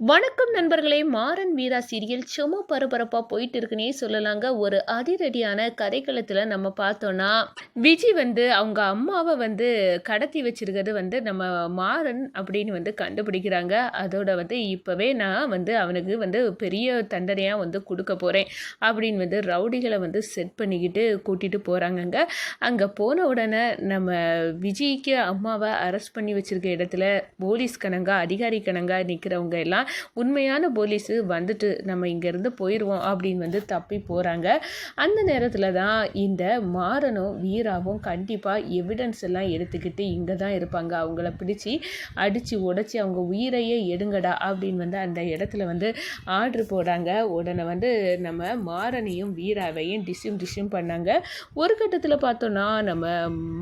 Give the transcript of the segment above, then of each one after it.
வணக்கம் நண்பர்களே மாறன் வீரா சீரியல் சும்மா பரபரப்பாக போயிட்டு இருக்குன்னே சொல்லலாங்க. ஒரு அதிரடியான கதைக்களத்தில் நம்ம பார்த்தோன்னா விஜய் வந்து அவங்க அம்மாவை வந்து கடத்தி வச்சிருக்கிறது வந்து நம்ம மாறன் அப்படின்னு வந்து கண்டுபிடிக்கிறாங்க. அதோட வந்து இப்போவே நான் வந்து அவனுக்கு வந்து பெரிய தண்டனையாக வந்து கொடுக்க போகிறேன் அப்படின்னு வந்து ரவுடிகளை வந்து செட் பண்ணிக்கிட்டு கூட்டிகிட்டு போகிறாங்கங்க அங்கே போன உடனே நம்ம விஜய்க்கு அம்மாவை அரெஸ்ட் பண்ணி வச்சிருக்க இடத்துல போலீஸ் கணங்கா அதிகாரி கணங்கா நிற்கிறவங்க எல்லாம் உண்மையான போலீஸு வந்துட்டு நம்ம இங்கேருந்து போயிடுவோம் அப்படின்னு வந்து தப்பி போகிறாங்க அந்த நேரத்தில் தான் இந்த மாறனும் வீராவும் கண்டிப்பாக எவிடன்ஸ் எல்லாம் எடுத்துக்கிட்டு இங்கே தான் இருப்பாங்க. அவங்கள பிடிச்சி அடித்து உடச்சி அவங்க உயிரையே எடுங்கடா அப்படின்னு வந்து அந்த இடத்துல வந்து ஆர்டர் போடுறாங்க. உடனே வந்து நம்ம மாறனையும் வீராவையும் டிஷ்யூம் டிஷ்யூம் பண்ணாங்க. ஒரு கட்டத்தில் பார்த்தோன்னா நம்ம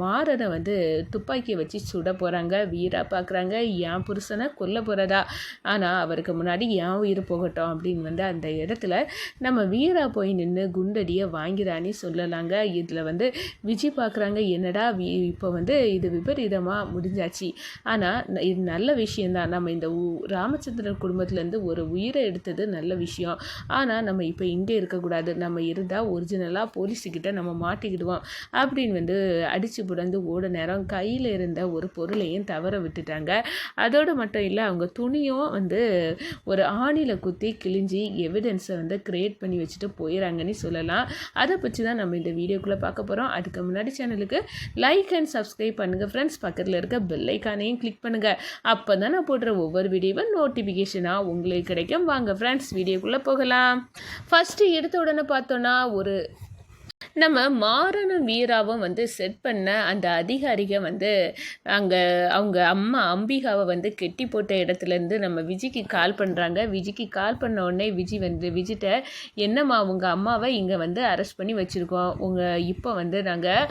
மாறனை வந்து துப்பாக்கியை வச்சு சுட போகிறாங்க வீரா பார்க்குறாங்க என் புருஷனை கொல்ல போகிறதா ஆனால் அவருக்கு முன்னாடி என் உயிர் போகட்டும்? அப்படின்னு வந்து அந்த இடத்துல நம்ம வீரா போய் நின்று குண்டடியை வாங்கிறானே சொல்லலாங்க. இதில் வந்து விஜய் பார்க்குறாங்க என்னடா வீ இப்போ வந்து இது விபரீதமாக முடிஞ்சாச்சு. ஆனால் இது நல்ல விஷயந்தான் நம்ம இந்த ராமச்சந்திரன் குடும்பத்துலேருந்து ஒரு உயிரை எடுத்தது நல்ல விஷயம். ஆனால் நம்ம இப்போ இங்கே இருக்கக்கூடாது. நம்ம இருந்தால் ஒரிஜினலாக போலீஸுக்கிட்ட நம்ம மாட்டிக்கிடுவோம். அப்படின்னு வந்து அடித்து புடந்து ஓட நேரம் கையில் இருந்த ஒரு பொருளையும் தவற விட்டுட்டாங்க. அதோடு மட்டும் இல்லை அவங்க துணியும் வந்து ஒரு ஆணியில் குத்தி கிழிஞ்சி எவிடன்ஸை வந்து க்ரியேட் பண்ணி வச்சுட்டு போயிடறாங்கன்னு சொல்லலாம். அதை பற்றி தான் நம்ம இந்த வீடியோக்குள்ளே பார்க்க போகிறோம் அதுக்கு முன்னாடி சேனலுக்கு லைக் அண்ட் சப்ஸ்கிரைப் பண்ணுங்கள் ஃப்ரெண்ட்ஸ் பக்கத்தில் இருக்க பெல்லைக்கானையும் கிளிக் பண்ணுங்கள் அப்போ தான் நான் போடுற ஒவ்வொரு வீடியோவும் நோட்டிஃபிகேஷனாக உங்களுக்கு கிடைக்கும். வாங்க ஃப்ரெண்ட்ஸ் வீடியோக்குள்ளே போகலாம். ஃபஸ்ட்டு எடுத்த உடனே பார்த்தோன்னா ஒரு நம்ம மாறனும் வீராவும் வந்து செட் பண்ண அந்த அதிகாரிக வந்து அங்கே அவங்க அம்மா அம்பிகாவை வந்து கெட்டி போட்ட இடத்துலேருந்து நம்ம விஜிக்கு கால் பண்ணுறாங்க விஜிக்கு கால் பண்ண உடனே விஜி வந்து விஜிட்ட என்னம்மா உங்கள் அம்மாவை இங்கே வந்து அரெஸ்ட் பண்ணி வச்சுருக்கோம். உங்கள் இப்போ வந்து நாங்கள்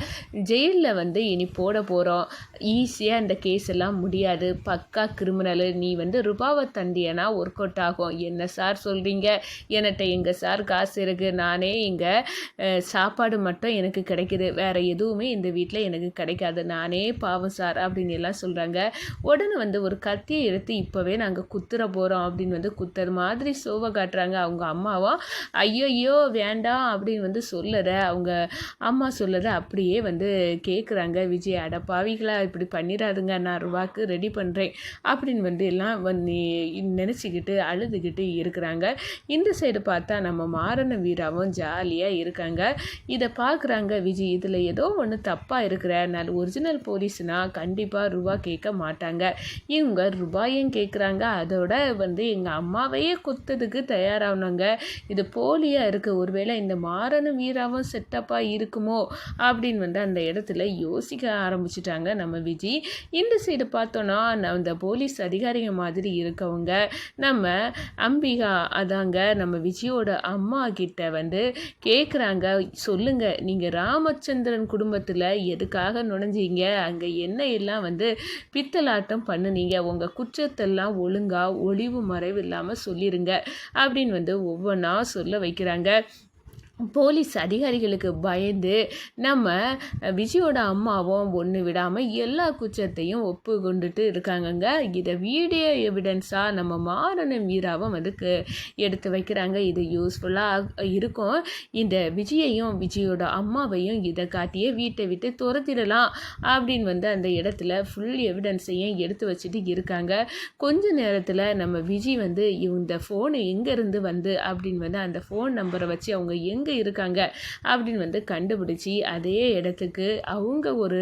ஜெயிலில் வந்து இனி போட போகிறோம் ஈஸியாக இந்த கேஸ் எல்லாம் முடியாது. பக்கா கிரிமினலு நீ வந்து ரூபாவை தந்தியனா ஒர்க் அவுட் ஆகும். என்ன சார் சொல்கிறீங்க என்கிட்ட எங்கள் சார் காசு இருக்குது நானே இங்கே சாப்பாடு சாப்பாடு மட்டும் எனக்கு கிடைக்கிது. வேறு எதுவுமே இந்த வீட்டில் எனக்கு கிடைக்காது. நானே பாவம் சார் அப்படின்னு எல்லாம் சொல்கிறாங்க உடனே வந்து ஒரு கத்தியை எடுத்து இப்போவே நாங்கள் குத்துற போகிறோம் அப்படின்னு வந்து குத்துறது மாதிரி சோவை காட்டுறாங்க. அவங்க அம்மாவும் ஐயோ வேண்டாம் அப்படின்னு வந்து சொல்லத அவங்க அம்மா சொல்லத அப்படியே வந்து கேட்குறாங்க விஜய் அட பாவிகளா இப்படி பண்ணிடாதுங்க நான் ரூபாக்கு ரெடி பண்ணுறேன் அப்படின்னு வந்து எல்லாம் வந்து நினச்சிக்கிட்டு அழுதுகிட்டு இருக்கிறாங்க. இந்த சைடு பார்த்தா நம்ம மாறன வீராவும் ஜாலியாக இருக்காங்க. இது இதை பார்க்குறாங்க விஜய் இதில் ஏதோ ஒன்று தப்பாக இருக்கிற. நான் ஒரிஜினல் போலீஸ்னால் கண்டிப்பாக ரூபா கேட்க மாட்டாங்க. இவங்க ரூபாயும் கேட்குறாங்க அதோட வந்து எங்கள் அம்மாவையே குத்ததுக்கு தயாரானாங்க இது போலியாக இருக்குது ஒருவேளை இந்த மாறனும் வீராவும் செட்டப்பாக இருக்குமோ? அப்படின்னு வந்து அந்த இடத்துல யோசிக்க ஆரம்பிச்சிட்டாங்க நம்ம விஜய் இந்த சைடு பார்த்தோன்னா அந்த போலீஸ் அதிகாரிங்க மாதிரி இருக்கவங்க. நம்ம அம்பிகா அதாங்க நம்ம விஜயோட அம்மா கிட்ட வந்து கேட்குறாங்க சொல்லு சொல்லுங்க. நீங்கள் ராமச்சந்திரன் குடும்பத்தில் எதுக்காக நுழைஞ்சீங்க? அங்கே என்ன எல்லாம் வந்து பித்தலாட்டம் பண்ணுனீங்க? உங்கள் குற்றத்தெல்லாம் ஒழுங்காக ஒளிவு மறைவு இல்லாமல் சொல்லிடுங்க அப்படின்னு வந்து ஒவ்வொன்றா சொல்ல வைக்கிறாங்க. போலீஸ் அதிகாரிகளுக்கு பயந்து நம்ம விஜயோட அம்மாவும் ஒன்று விடாமல் எல்லா குற்றத்தையும் ஒப்பு கொண்டுட்டு இருக்காங்கங்க. இதை வீடியோ எவிடன்ஸாக நம்ம மாறன வீராவும் வந்து எடுத்து வைக்கிறாங்க. இது யூஸ்ஃபுல்லாக இருக்கும். இந்த விஜயையும் விஜயோட அம்மாவையும் இதை காட்டியே வீட்டை விட்டு துரத்திடலாம் அப்படின்னு வந்து அந்த இடத்துல ஃபுல் எவிடன்ஸையும் எடுத்து வச்சுட்டு இருக்காங்க. கொஞ்ச நேரத்தில் நம்ம விஜய் வந்து இந்த ஃபோனு எங்கேருந்து வந்து அப்படின்னு வந்து அந்த ஃபோன் நம்பரை வச்சு அவங்க எங்கே எங்கே இருக்காங்க அப்படின்னு வந்து கண்டுபிடிச்சி அதே இடத்துக்கு அவங்க ஒரு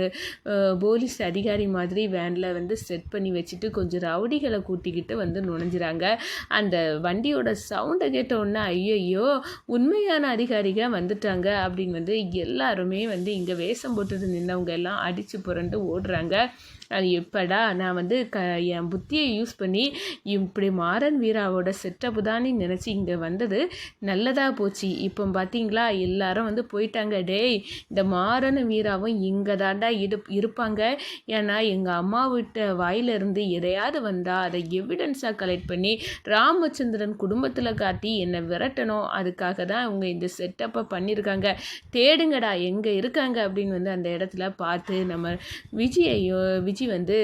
போலீஸ் அதிகாரி மாதிரி வேனில் வந்து செட் பண்ணி வச்சுட்டு கொஞ்சம் ரவுடிகளை கூட்டிக்கிட்டு வந்து நுழைஞ்சிறாங்க. அந்த வண்டியோட சவுண்டை கேட்டோன்னே ஐயையோ உண்மையான அதிகாரிகள் வந்துட்டாங்க அப்படின்னு வந்து எல்லாருமே வந்து இங்கே வேஷம் போட்டுட்டு நின்றவங்க எல்லாம் அடித்து புரண்டு ஓடுறாங்க. அது எப்படா? நான் வந்து க என் புத்தியை யூஸ் பண்ணி இப்படி மாறன் வீராவோட செட்டப்பு தானே நினச்சி இங்கே வந்தது. நல்லதாக போச்சு. இப்போ பார்த்தீங்களா எல்லாரும் வந்து போயிட்டாங்க. டேய் இந்த மாறன் வீராவும் இங்கே தாண்டா இடு இருப்பாங்க. ஏன்னா எங்கள் அம்மா விட்ட வாயிலிருந்து எதையாவது வந்தால் அதை எவிடன்ஸாக கலெக்ட் பண்ணி ராமச்சந்திரன் குடும்பத்தில் காட்டி என்னை விரட்டணும். அதுக்காக தான் அவங்க இந்த செட்டப்பை பண்ணியிருக்காங்க தேடுங்கடா எங்கே இருக்காங்க? அப்படின்னு வந்து அந்த இடத்துல பார்த்து நம்ம விஜயையும் விஜய் விஜி வந்து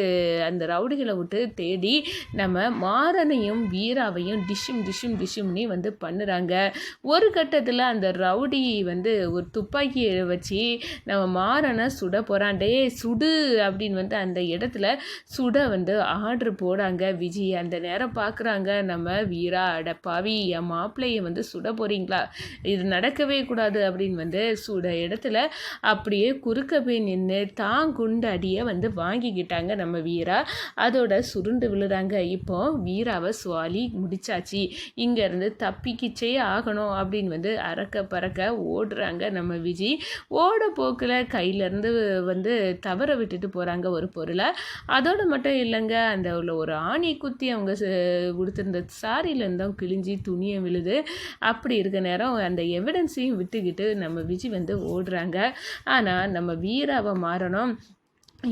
அந்த ரவுடிகளை விட்டு தேடி நம்ம மாறனையும் வீராவையும் டிஷ்ஷும் டிஷ்ஷும் டிஷ்ஷும்னி வந்து பண்ணுறாங்க. ஒரு கட்டத்தில் அந்த ரவுடி வந்து ஒரு துப்பாக்கியை வச்சு நம்ம மாறனை சுட போகிறான் டே சுடு அப்படின்னு வந்து அந்த இடத்துல சுட வந்து ஆர்டர் போடாங்க. விஜய் அந்த நேரம் பார்க்குறாங்க நம்ம வீரா அடப்பாவி என் மாப்பிள்ளையை வந்து சுட போகிறீங்களா இது நடக்கவே கூடாது அப்படின்னு வந்து சுட இடத்துல அப்படியே குறுக்க போய் நின்று தான் குண்டு அடியை வந்து வாங்கிக்கிட்டாங்க நம்ம வீரா. அதோட சுருண்டு விழுறாங்க இப்போ வீராவை சுவாலி முடிச்சாச்சு. இங்கேருந்து தப்பிக்கிச்சே ஆகணும் அப்படின்னு வந்து அறக்க பறக்க ஓடுறாங்க நம்ம விஜி. ஓட போக்கில் கையிலேருந்து வந்து தவற விட்டுட்டு போகிறாங்க ஒரு பொருளை. அதோடு மட்டும் இல்லைங்க அந்த உள்ள ஒரு ஆணி குத்தி அவங்க கொடுத்துருந்த சாரியிலேருந்தும் தான் கிழிஞ்சி துணியை விழுது. அப்படி இருக்க நேரம் அந்த எவிடன்ஸையும் விட்டுக்கிட்டு நம்ம விஜி வந்து ஓடுறாங்க. ஆனால் நம்ம வீராவை மாறணும்.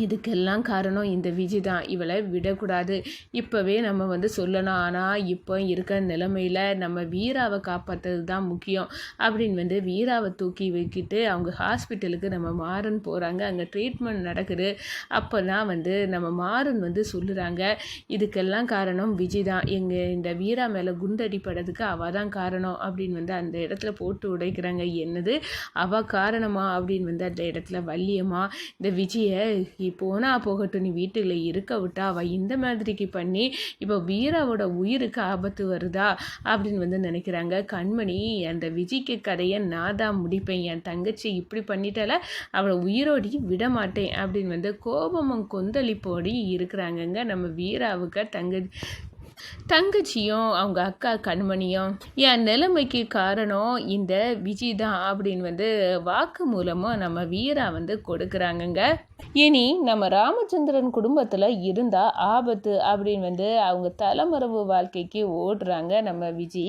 இதுக்கெல்லாம் காரணம் இந்த விஜி தான். இவளை விடக்கூடாது. இப்போவே நம்ம வந்து சொல்லணும். ஆனால் இப்போ இருக்கிற நிலமையில் நம்ம வீராவை காப்பாற்றுறது தான் முக்கியம். அப்படின்னு வந்து வீராவை தூக்கி வைக்கிட்டு அவங்க ஹாஸ்பிட்டலுக்கு நம்ம மாறன் போகிறாங்க அங்கே ட்ரீட்மெண்ட் நடக்குது. அப்போ தான் வந்து நம்ம மாறன் வந்து சொல்லுறாங்க இதுக்கெல்லாம் காரணம் விஜி தான். எங்கள் இந்த வீரா மேலே குண்டடிப்படுறதுக்கு அவள் தான் காரணம். அப்படின்னு வந்து அந்த இடத்துல போட்டு உடைக்கிறாங்க. என்னது? அவள் காரணமா? அப்படின்னு வந்து அந்த இடத்துல வள்ளியம்மா இந்த விஜயை போனால் போகட்டும் நீ வீட்டில் இருக்க விட்டா அவள் இந்த மாதிரிக்கு பண்ணி இப்போ வீராவோட உயிருக்கு ஆபத்து வருதா அப்படின்னு வந்து நினைக்கிறாங்க. கண்மணி அந்த விஜய்க்கு கதையை நான் தான் முடிப்பேன் என் தங்கச்சி இப்படி பண்ணிட்டால அவளை உயிரோடி விட மாட்டேன் அப்படின்னு வந்து கோபமும் கொந்தளிப்போடி இருக்கிறாங்கங்க நம்ம வீராவுக்கு தங்க தங்கச்சியும் அவங்க அக்கா கண்மணியும் என் நிலைமைக்கு காரணம் இந்த விஜி தான் அப்படின்னு வந்து வாக்கு மூலமாக நம்ம வீரா வந்து கொடுக்குறாங்கங்க. இனி நம்ம ராமச்சந்திரன் குடும்பத்தில் இருந்தால் ஆபத்து அப்படின்னு வந்து அவங்க தலைமறைவு வாழ்க்கைக்கு ஓடுறாங்க நம்ம விஜி.